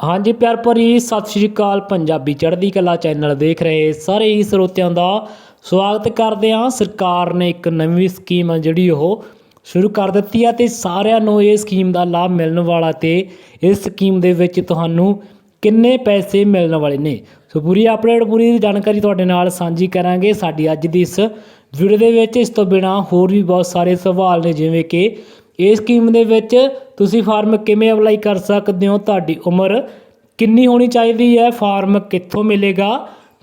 ਹਾਂਜੀ ਪਿਆਰ ਭਰੀ ਸਤਿ ਸ਼੍ਰੀ ਅਕਾਲ, ਪੰਜਾਬੀ ਚੜ੍ਹਦੀ ਕਲਾ ਚੈਨਲ ਦੇਖ ਰਹੇ ਸਾਰੇ ਹੀ ਸਰੋਤਿਆਂ ਦਾ ਸਵਾਗਤ ਕਰਦੇ ਹਾਂ। ਸਰਕਾਰ ਨੇ ਇੱਕ ਨਵੀਂ ਸਕੀਮ ਆ ਜਿਹੜੀ ਉਹ ਸ਼ੁਰੂ ਕਰ ਦਿੱਤੀ ਆ ਤੇ ਸਾਰਿਆਂ ਨੂੰ ਇਹ ਸਕੀਮ ਦਾ ਲਾਭ ਮਿਲਣ ਵਾਲਾ ਤੇ ਇਸ ਸਕੀਮ ਦੇ ਵਿੱਚ ਤੁਹਾਨੂੰ ਕਿੰਨੇ ਪੈਸੇ ਮਿਲਣ ਵਾਲੇ ਨੇ? ਸੋ ਪੂਰੀ ਅਪਡੇਟ, ਪੂਰੀ ਜਾਣਕਾਰੀ ਤੁਹਾਡੇ ਨਾਲ ਸਾਂਝੀ ਕਰਾਂਗੇ ਸਾਡੀ ਅੱਜ ਦੀ ਇਸ ਵੀਡੀਓ ਦੇ ਵਿੱਚ। ਇਸ ਤੋਂ ਬਿਨਾ ਹੋਰ ਵੀ ਬਹੁਤ ਸਾਰੇ ਸਵਾਲ ਨੇ, ਜਿਵੇਂ ਕਿ ਇਹ ਸਕੀਮ ਦੇ ਵਿੱਚ ਤੁਸੀਂ ਫਾਰਮ ਕਿਵੇਂ ਅਪਲਾਈ ਕਰ ਸਕਦੇ ਹੋ? ਤੁਹਾਡੀ ਉਮਰ ਕਿੰਨੀ ਹੋਣੀ ਚਾਹੀਦੀ ਹੈ? ਫਾਰਮ ਕਿੱਥੋਂ ਮਿਲੇਗਾ?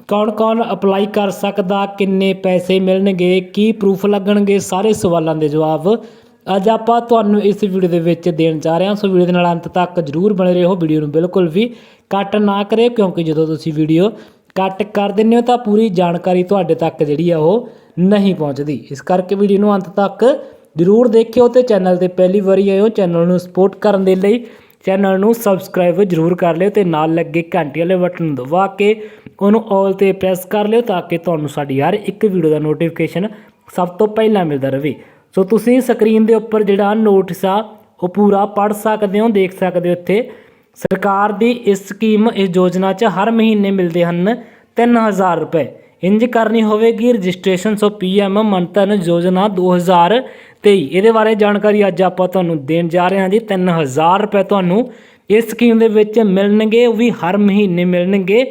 ਕੌਣ ਕੌਣ ਅਪਲਾਈ ਕਰ ਸਕਦਾ? ਕਿੰਨੇ ਪੈਸੇ ਮਿਲਣਗੇ? ਕੀ ਪ੍ਰੂਫ ਲੱਗਣਗੇ? ਸਾਰੇ ਸਵਾਲਾਂ ਦੇ ਜਵਾਬ ਅੱਜ ਆਪਾਂ ਤੁਹਾਨੂੰ ਇਸ ਵੀਡੀਓ ਦੇ ਵਿੱਚ ਦੇਣ ਜਾ ਰਹੇ ਹਾਂ। ਸੋ ਵੀਡੀਓ ਦੇ ਨਾਲ ਅੰਤ ਤੱਕ ਜਰੂਰ ਬਣੇ ਰਹੋ। ਵੀਡੀਓ ਨੂੰ ਬਿਲਕੁਲ ਵੀ ਕੱਟ ਨਾ ਕਰਿਓ, ਕਿਉਂਕਿ ਜਦੋਂ ਤੁਸੀਂ ਵੀਡੀਓ ਕੱਟ ਕਰ ਦਿੰਦੇ ਹੋ ਤਾਂ ਪੂਰੀ ਜਾਣਕਾਰੀ ਤੁਹਾਡੇ ਤੱਕ ਜਿਹੜੀ ਆ ਉਹ ਨਹੀਂ ਪਹੁੰਚਦੀ। ਇਸ ਕਰਕੇ ਵੀਡੀਓ ਨੂੰ ਅੰਤ ਤੱਕ ਜਰੂਰ ਦੇਖਿਓ ਤੇ ਚੈਨਲ ਤੇ ਪਹਿਲੀ ਵਾਰੀ ਆਏ ਹੋ ਚੈਨਲ ਨੂੰ ਸਪੋਰਟ ਕਰਨ ਦੇ ਲਈ ਚੈਨਲ ਨੂੰ ਸਬਸਕ੍ਰਾਈਬ ਜਰੂਰ ਕਰ ਲਿਓ ਤੇ ਨਾਲ ਲੱਗੇ ਘੰਟੀ ਵਾਲੇ ਬਟਨ ਨੂੰ ਦਬਾ ਕੇ ਉਹਨੂੰ ਆਲ ਤੇ ਪ੍ਰੈਸ ਕਰ ਲਿਓ ਤਾਂ ਕਿ ਤੁਹਾਨੂੰ ਸਾਡੀ ਹਰ ਇੱਕ ਵੀਡੀਓ ਦਾ ਨੋਟੀਫਿਕੇਸ਼ਨ ਸਭ ਤੋਂ ਪਹਿਲਾਂ ਮਿਲਦਾ ਰਹੇ। ਸੋ ਤੁਸੀਂ ਸਕਰੀਨ ਦੇ ਉੱਪਰ ਜਿਹੜਾ ਨੋਟਿਸ ਆ, ਉਹ ਪੂਰਾ ਪੜ੍ਹ ਸਕਦੇ ਹੋ, ਦੇਖ ਸਕਦੇ ਹੋ ਇੱਥੇ। ਸਰਕਾਰ ਦੀ ਇਸ ਸਕੀਮ ਇਸ ਯੋਜਨਾ 'ਚ ਹਰ ਮਹੀਨੇ ਮਿਲਦੇ ਹਨ 3000 ਰੁਪਏ। ਇੰਜ ਕਰਨੀ ਹੋਵੇਗੀ। ਰਜਿਸਟ੍ਰੇਸ਼ਨ ਸੋ ਪੀਐਮ ਮੰਤਨ ਯੋਜਨਾ 2023 ਇਹਦੇ ਬਾਰੇ ਜਾਣਕਾਰੀ ਅੱਜ ਆਪਾਂ ਤੁਹਾਨੂੰ ਦੇਣ ਜਾ ਰਹੇ ਹਾਂ ਜੀ। 3000 ਰੁਪਏ ਤੁਹਾਨੂੰ ਇਸ ਸਕੀਮ ਦੇ ਵਿੱਚ ਮਿਲਣਗੇ। ਉਹ ਵੀ ਹਰ ਮਹੀਨੇ ਮਿਲਣਗੇ।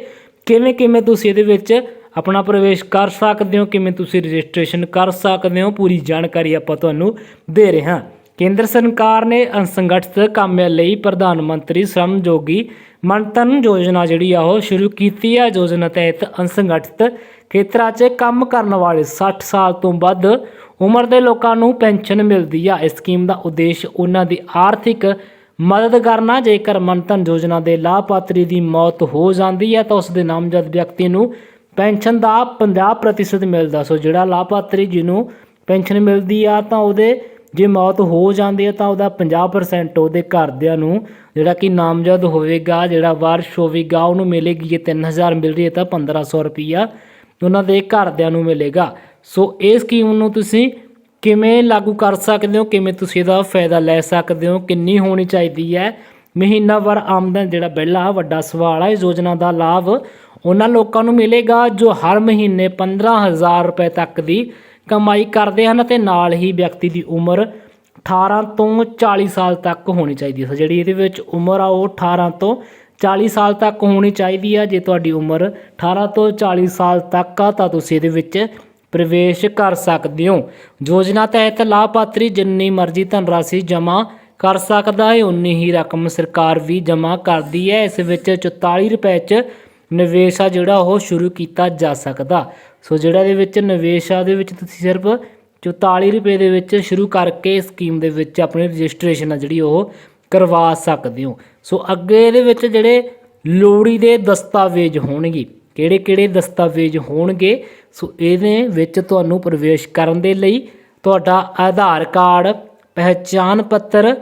ਕਿਵੇਂ ਕਿਵੇਂ ਤੁਸੀਂ ਇਹਦੇ ਵਿੱਚ ਆਪਣਾ ਪ੍ਰਵੇਸ਼ ਕਰ ਸਕਦੇ ਹੋ, ਕਿਵੇਂ ਤੁਸੀਂ ਰਜਿਸਟ੍ਰੇਸ਼ਨ ਕਰ ਸਕਦੇ ਹੋ, ਪੂਰੀ ਜਾਣਕਾਰੀ ਆਪਾਂ ਤੁਹਾਨੂੰ ਦੇ ਰਹੇ ਹਾਂ। ਕੇਂਦਰ ਸਰਕਾਰ ਨੇ ਅਸੰਗਠਿਤ ਕਾਮਿਆਂ ਲਈ ਪ੍ਰਧਾਨ ਮੰਤਰੀ ਸ਼ਰਮ ਯੋਗੀ ਮਨਤਨ ਯੋਜਨਾ ਜਿਹੜੀ ਆ ਉਹ ਸ਼ੁਰੂ ਕੀਤੀ ਆ। ਯੋਜਨਾ ਤਹਿਤ ਅਸੰਗਠਿਤ ਖੇਤਰਾਂ 'ਚ ਕੰਮ ਕਰਨ ਵਾਲੇ 60 ਸਾਲ ਤੋਂ ਵੱਧ ਉਮਰ ਦੇ ਲੋਕਾਂ ਨੂੰ ਪੈਨਸ਼ਨ ਮਿਲਦੀ ਆ। ਇਸ ਸਕੀਮ ਦਾ ਉਦੇਸ਼ ਉਹਨਾਂ ਦੀ ਆਰਥਿਕ ਮਦਦ ਕਰਨਾ। ਜੇਕਰ ਮਨਤਨ ਯੋਜਨਾ ਦੇ ਲਾਭਪਾਤਰੀ ਦੀ ਮੌਤ ਹੋ ਜਾਂਦੀ ਹੈ ਤਾਂ ਉਸ ਦੇ ਨਾਮਜ਼ਦ ਵਿਅਕਤੀ ਨੂੰ ਪੈਨਸ਼ਨ ਦਾ 50% ਮਿਲਦਾ। ਸੋ ਜਿਹੜਾ ਲਾਭਪਾਤਰੀ ਜਿਹਨੂੰ ਪੈਨਸ਼ਨ ਮਿਲਦੀ ਆ, ਤਾਂ ਉਹਦੇ ਜੇ ਮੌਤ ਹੋ ਜਾਂਦੀ ਹੈ ਤਾਂ ਉਹਦਾ 50% ਉਹਦੇ ਘਰਦਿਆਂ ਨੂੰ ਜਿਹੜਾ ਕਿ ਨਾਮਜ਼ਦ ਹੋਵੇਗਾ, ਜਿਹੜਾ ਵਾਰਸ਼ ਹੋਵੇਗਾ, ਉਹਨੂੰ ਮਿਲੇਗੀ ਜੇ 3000 ਮਿਲ ਰਹੀ ਹੈ ਤਾਂ 1500 ਰੁਪਈਆ ਉਹਨਾਂ ਦੇ ਘਰਦਿਆਂ ਨੂੰ ਮਿਲੇਗਾ। ਸੋ ਇਹ ਸਕੀਮ ਨੂੰ ਤੁਸੀਂ ਕਿਵੇਂ ਲਾਗੂ ਕਰ ਸਕਦੇ ਹੋ? ਕਿਵੇਂ ਤੁਸੀਂ ਇਹਦਾ ਫਾਇਦਾ ਲੈ ਸਕਦੇ ਹੋ? ਕਿੰਨੀ ਹੋਣੀ ਚਾਹੀਦੀ ਹੈ? ਮਹੀਨਾਵਾਰ ਆਮਦਨ ਜਿਹੜਾ ਪਹਿਲਾ ਵੱਡਾ ਸਵਾਲ ਹੈ ਇਸ ਯੋਜਨਾ ਦਾ ਲਾਭ ਉਹਨਾਂ ਲੋਕਾਂ ਨੂੰ ਮਿਲੇਗਾ ਜੋ ਹਰ ਮਹੀਨੇ 15000 ਰੁਪਏ ਤੱਕ ਦੀ ਕਮਾਈ ਕਰਦੇ ਹਨ ਅਤੇ ਨਾਲ ਹੀ ਵਿਅਕਤੀ ਦੀ ਉਮਰ 18 ਤੋਂ 40 ਸਾਲ ਤੱਕ ਹੋਣੀ ਚਾਹੀਦੀ ਹੈ। ਸੋ ਜਿਹੜੀ ਇਹਦੇ ਵਿੱਚ ਉਮਰ ਆ, ਉਹ 18 ਤੋਂ 40 ਸਾਲ ਤੱਕ ਹੋਣੀ ਚਾਹੀਦੀ ਆ। ਜੇ ਤੁਹਾਡੀ ਉਮਰ 18 ਤੋਂ 40 ਸਾਲ ਤੱਕ ਆ, ਤਾਂ ਤੁਸੀਂ ਇਹਦੇ ਵਿੱਚ ਪ੍ਰਵੇਸ਼ ਕਰ ਸਕਦੇ ਹੋ। ਯੋਜਨਾ ਤਹਿਤ ਲਾਭਪਾਤਰੀ ਜਿੰਨੀ ਮਰਜ਼ੀ ਧਨਰਾਸ਼ੀ ਜਮ੍ਹਾਂ ਕਰ ਸਕਦਾ ਹੈ ਉਨੀ ਹੀ ਰਕਮ ਸਰਕਾਰ ਵੀ ਜਮ੍ਹਾਂ ਕਰਦੀ ਹੈ। ਇਸ ਵਿੱਚ 44 ਰੁਪਏ 'ਚ ਨਿਵੇਸ਼ ਆ ਜਿਹੜਾ ਉਹ ਸ਼ੁਰੂ ਕੀਤਾ ਜਾ ਸਕਦਾ। ਸੋ ਜਿਹੜਾ ਇਹਦੇ ਵਿੱਚ ਨਿਵੇਸ਼ ਆ, ਉਹਦੇ ਵਿੱਚ ਤੁਸੀਂ ਸਿਰਫ 44 ਰੁਪਏ ਦੇ ਵਿੱਚ ਸ਼ੁਰੂ ਕਰਕੇ ਸਕੀਮ ਦੇ ਵਿੱਚ ਆਪਣੀ ਰਜਿਸਟ੍ਰੇਸ਼ਨ ਆ ਜਿਹੜੀ ਉਹ ਕਰਵਾ ਸਕਦੇ ਹੋ। ਸੋ ਅੱਗੇ ਇਹਦੇ ਵਿੱਚ ਜਿਹੜੇ ਲੋੜੀ ਦੇ ਦਸਤਾਵੇਜ਼ ਹੋਣਗੇ, ਕਿਹੜੇ ਕਿਹੜੇ ਦਸਤਾਵੇਜ਼ ਹੋਣਗੇ, ਸੋ ਇਹਦੇ ਵਿੱਚ ਤੁਹਾਨੂੰ ਪ੍ਰਵੇਸ਼ ਕਰਨ ਦੇ ਲਈ ਤੁਹਾਡਾ ਆਧਾਰ ਕਾਰਡ, ਪਹਿਚਾਣ ਪੱਤਰ,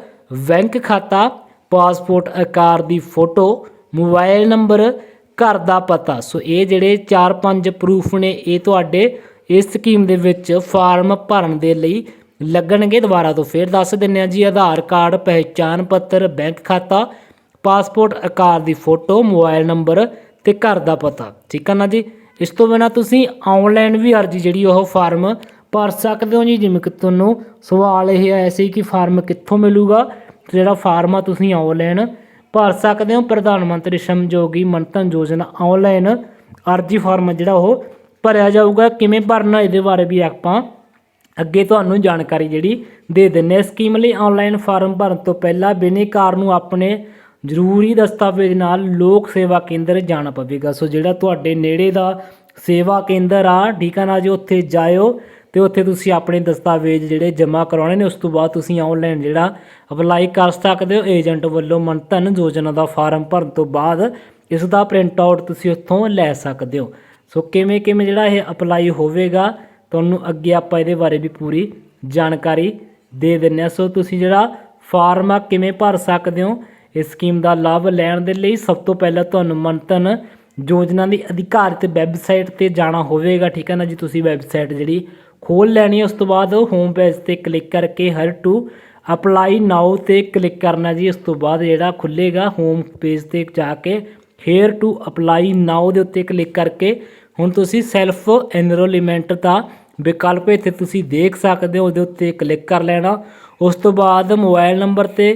ਬੈਂਕ ਖਾਤਾ, ਪਾਸਪੋਰਟ ਆਕਾਰ ਦੀ ਫੋਟੋ, ਮੋਬਾਈਲ ਨੰਬਰ ਘਰ ਦਾ ਪਤਾ। ਸੋ ਇਹ ਜਿਹੜੇ 4-5 ਪ੍ਰੂਫ ਨੇ, ਇਹ ਤੁਹਾਡੇ ਇਸ ਸਕੀਮ ਦੇ ਵਿੱਚ ਫਾਰਮ ਭਰਨ ਦੇ ਲਈ ਲੱਗਣਗੇ। ਦੁਬਾਰਾ ਤੋਂ ਫੇਰ ਦੱਸ ਦਿੰਨੇ ਆ ਜੀ, ਆਧਾਰ ਕਾਰਡ ਪਹਿਚਾਨ ਪੱਤਰ, ਬੈਂਕ ਖਾਤਾ, ਪਾਸਪੋਰਟ, ਆਕਾਰ ਦੀ ਫੋਟੋ, ਮੋਬਾਈਲ ਨੰਬਰ ਤੇ ਘਰ ਦਾ ਪਤਾ। ਠੀਕ ਆ ਨਾ ਜੀ? ਇਸ ਤੋਂ ਬਿਨਾ ਤੁਸੀਂ ਆਨਲਾਈਨ ਵੀ ਅਰਜੀ ਜਿਹੜੀ ਉਹ ਫਾਰਮ ਭਰ ਸਕਦੇ ਹੋ ਜੀ। ਜਿਵੇਂ ਕਿ ਤੁਹਾਨੂੰ ਸਵਾਲ ਇਹ ਆਇਆ ਸੀ ਕਿ ਫਾਰਮ ਕਿੱਥੋਂ ਮਿਲੂਗਾ ਜਿਹੜਾ ਫਾਰਮ ਆ ਤੁਸੀਂ ਆਨਲਾਈਨ ਭਰ ਸਕਦੇ ਹੋ। ਪ੍ਰਧਾਨ ਮੰਤਰੀ ਸ਼ਰਮ ਯੋਗੀ ਮੰਤਨ ਯੋਜਨਾ ਆਨਲਾਈਨ ਅਰਜੀ ਫਾਰਮ ਜਿਹੜਾ ਉਹ ਭਰਿਆ ਜਾਊਗਾ। ਕਿਵੇਂ ਭਰਨਾ, ਇਹਦੇ ਬਾਰੇ ਵੀ ਆਪਾਂ ਅੱਗੇ ਤੁਹਾਨੂੰ ਜਾਣਕਾਰੀ ਜਿਹੜੀ ਦੇ ਦਿੰਨੇ ਸਕੀਮ ਲਈ ਆਨਲਾਈਨ ਫਾਰਮ ਭਰਨ ਤੋਂ ਪਹਿਲਾਂ ਬਿਨੇਕਾਰ ਨੂੰ ਆਪਣੇ ਜ਼ਰੂਰੀ ਦਸਤਾਵੇਜ਼ ਨਾਲ ਲੋਕ ਸੇਵਾ ਕੇਂਦਰ ਜਾਣਾ ਪਵੇਗਾ। ਸੋ ਜਿਹੜਾ ਤੁਹਾਡੇ ਨੇੜੇ ਦਾ ਸੇਵਾ ਕੇਂਦਰ ਆ, ਠੀਕ ਆ ਨਾ ਜੀ, ਉੱਥੇ ਜਾਇਓ। ਤੇ ਉੱਥੇ ਤੁਸੀਂ ਆਪਣੇ ਦਸਤਾਵੇਜ਼ ਜਿਹੜੇ ਜਮ੍ਹਾਂ ਕਰਾਉਣੇ ਨੇ, ਉਸ ਤੋਂ ਬਾਅਦ ਤੁਸੀਂ ਆਨਲਾਈਨ ਜਿਹੜਾ ਅਪਲਾਈ ਕਰ ਸਕਦੇ ਹੋ। ਏਜੰਟ ਵੱਲੋਂ ਮੰਤਨ ਯੋਜਨਾ ਦਾ ਫਾਰਮ ਭਰਨ ਤੋਂ ਬਾਅਦ ਇਸ ਦਾ ਪ੍ਰਿੰਟ ਆਊਟ ਤੁਸੀਂ ਉੱਥੋਂ ਲੈ ਸਕਦੇ ਹੋ। ਸੋ ਕਿਵੇਂ ਕਿਵੇਂ ਜਿਹੜਾ ਇਹ ਅਪਲਾਈ ਹੋਵੇਗਾ, ਤੁਹਾਨੂੰ ਅੱਗੇ ਆਪਾਂ ਇਹਦੇ ਬਾਰੇ ਵੀ ਪੂਰੀ ਜਾਣਕਾਰੀ ਦੇ ਦਿੰਨੇ ਆ ਸੋ ਤੁਸੀਂ ਜਿਹੜਾ ਫਾਰਮ ਆ, ਕਿਵੇਂ ਭਰ ਸਕਦੇ ਹੋ, ਇਸ ਸਕੀਮ ਦਾ ਲਾਭ ਲੈਣ ਦੇ ਲਈ ਸਭ ਤੋਂ ਪਹਿਲਾਂ ਤੁਹਾਨੂੰ ਮੰਤਨ ਯੋਜਨਾ ਦੀ ਅਧਿਕਾਰਿਤ ਵੈਬਸਾਈਟ ਤੇ ਜਾਣਾ ਹੋਵੇਗਾ, ਠੀਕ ਹੈ ਨਾ ਜੀ? ਤੁਸੀਂ ਵੈਬਸਾਈਟ ਜਿਹੜੀ ਖੋਲ ਲੈਣੀ, ਉਸ ਤੋਂ ਬਾਅਦ ਹੋਮ ਪੇਜ ਤੇ ਕਲਿੱਕ ਕਰਕੇ ਹਰ ਟੂ ਅਪਲਾਈ ਨਾਓ ਤੇ ਕਲਿੱਕ ਕਰਨਾ ਜੀ, ਉਸ ਤੋਂ ਬਾਅਦ ਜਿਹੜਾ ਖੁੱਲੇਗਾ ਹੋਮ ਪੇਜ ਤੇ ਜਾ ਕੇ ਹੇਅਰ ਟੂ ਅਪਲਾਈ ਨਾਓ ਦੇ ਉੱਤੇ ਕਲਿੱਕ ਕਰਕੇ ਹੁਣ ਤੁਸੀਂ ਸੈਲਫ ਐਨਰੋਲਮੈਂਟ ਦਾ ਵਿਕਲਪ ਇੱਥੇ ਤੁਸੀਂ ਦੇਖ ਸਕਦੇ ਹੋ, ਉਹਦੇ ਉੱਤੇ ਕਲਿੱਕ ਕਰ ਲੈਣਾ। ਉਸ ਤੋਂ ਬਾਅਦ ਮੋਬਾਈਲ ਨੰਬਰ ਤੇ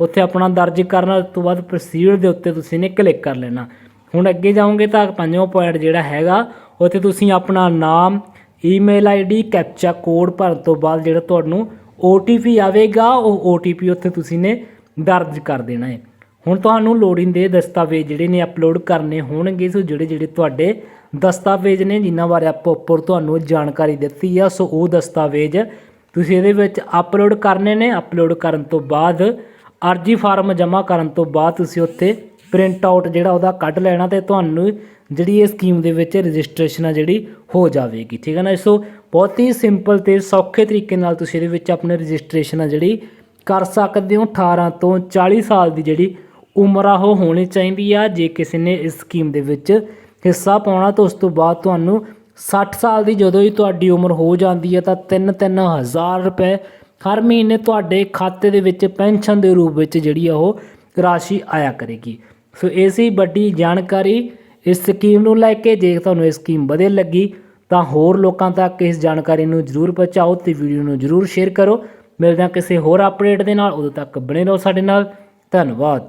ਉੱਥੇ ਆਪਣਾ ਦਰਜ ਕਰਨਾ, ਉਸ ਤੋਂ ਬਾਅਦ ਪ੍ਰੋਸੀਡ ਦੇ ਉੱਤੇ ਤੁਸੀਂ ਨੇ ਕਲਿੱਕ ਕਰ ਲੈਣਾ। ਹੁਣ ਅੱਗੇ ਜਾਓਗੇ ਤਾਂ ਪੰਜਵਾਂ ਪੁਆਇੰਟ ਜਿਹੜਾ ਹੈਗਾ, ਉੱਥੇ ਤੁਸੀਂ ਆਪਣਾ ਨਾਮ ਈਮੇਲ ਆਈਡੀ ਕੈਪਚਾ ਕੋਡ ਭਰਨ ਤੋਂ ਬਾਅਦ ਜਿਹੜਾ ਤੁਹਾਨੂੰ OTP ਆਵੇਗਾ, ਉਹ OTP ਉੱਥੇ ਤੁਸੀਂ ਨੇ ਦਰਜ ਕਰ ਦੇਣਾ ਹੈ। ਹੁਣ ਤੁਹਾਨੂੰ ਲੋੜੀਂਦੇ ਦਸਤਾਵੇਜ਼ ਜਿਹੜੇ ਨੇ ਅਪਲੋਡ ਕਰਨੇ ਹੋਣਗੇ, ਸੋ ਜਿਹੜੇ ਜਿਹੜੇ ਤੁਹਾਡੇ ਦਸਤਾਵੇਜ਼ ਨੇ, ਜਿਨ੍ਹਾਂ ਬਾਰੇ ਆਪਾਂ ਉੱਪਰ ਤੁਹਾਨੂੰ ਜਾਣਕਾਰੀ ਦਿੱਤੀ ਆ, ਸੋ ਉਹ ਦਸਤਾਵੇਜ਼ ਤੁਸੀਂ ਇਹਦੇ ਵਿੱਚ ਅਪਲੋਡ ਕਰਨੇ ਨੇ। ਅਪਲੋਡ ਕਰਨ ਤੋਂ ਬਾਅਦ ਅਰਜੀ ਫਾਰਮ ਜਮ੍ਹਾਂ ਕਰਨ ਤੋਂ ਬਾਅਦ ਤੁਸੀਂ ਉੱਥੇ ਪ੍ਰਿੰਟ ਆਊਟ ਜਿਹੜਾ ਉਹਦਾ ਕੱਢ ਲੈਣਾ ਤੇ ਤੁਹਾਨੂੰ ਜਿਹੜੀ ਇਹ ਸਕੀਮ ਦੇ ਵਿੱਚ ਰਜਿਸਟ੍ਰੇਸ਼ਨ ਆ ਜਿਹੜੀ ਹੋ ਜਾਵੇਗੀ, ਠੀਕ ਹੈ ਨਾ? ਸੋ ਬਹੁਤ ਹੀ ਸਿੰਪਲ ਤੇ ਸੌਖੇ ਤਰੀਕੇ ਨਾਲ ਤੁਸੀਂ ਇਹਦੇ ਵਿੱਚ ਆਪਣੇ ਰਜਿਸਟ੍ਰੇਸ਼ਨ ਆ ਜਿਹੜੀ ਕਰ ਸਕਦੇ ਹੋ। 18 ਤੋਂ 40 ਸਾਲ ਦੀ ਜਿਹੜੀ ਉਮਰ ਆ, ਉਹ ਹੋਣੀ ਚਾਹੀਦੀ ਆ। ਜੇ ਕਿਸੇ ਨੇ ਇਸ ਸਕੀਮ ਦੇ ਵਿੱਚ ਹਿੱਸਾ ਪਾਉਣਾ, ਤਾਂ ਉਸ ਤੋਂ ਬਾਅਦ ਤੁਹਾਨੂੰ 60 ਸਾਲ ਦੀ ਜਦੋਂ ਹੀ ਤੁਹਾਡੀ ਉਮਰ ਹੋ ਜਾਂਦੀ ਹੈ ਤਾਂ 3-3 ਹਜ਼ਾਰ ਰੁਪਏ ਹਰ ਮਹੀਨੇ ਤੁਹਾਡੇ ਖਾਤੇ ਦੇ ਵਿੱਚ ਪੈਨਸ਼ਨ ਦੇ ਰੂਪ ਵਿੱਚ ਜਿਹੜੀ ਆ, ਉਹ ਰਾਸ਼ੀ ਆਇਆ ਕਰੇਗੀ। ਸੋ ਇਹ ਸੀ ਵੱਡੀ ਜਾਣਕਾਰੀ। ਇਸ ਸਕੀਮ ਨੂੰ ਲੈ ਕੇ ਜੇ ਤੁਹਾਨੂੰ ਇਹ ਸਕੀਮ ਵਧੀਆ ਲੱਗੀ ਤਾਂ ਹੋਰ ਲੋਕਾਂ ਤੱਕ ਇਸ ਜਾਣਕਾਰੀ ਨੂੰ ਜਰੂਰ ਪਹੁੰਚਾਓ ਤੇ ਵੀਡੀਓ ਨੂੰ ਜਰੂਰ ਸ਼ੇਅਰ ਕਰੋ। ਮਿਲਦੇ ਹਾਂ ਕਿਸੇ ਹੋਰ ਅਪਡੇਟ ਦੇ ਨਾਲ। ਉਦੋਂ ਤੱਕ ਬਣੇ ਰਹੋ ਸਾਡੇ ਨਾਲ। ਧੰਨਵਾਦ।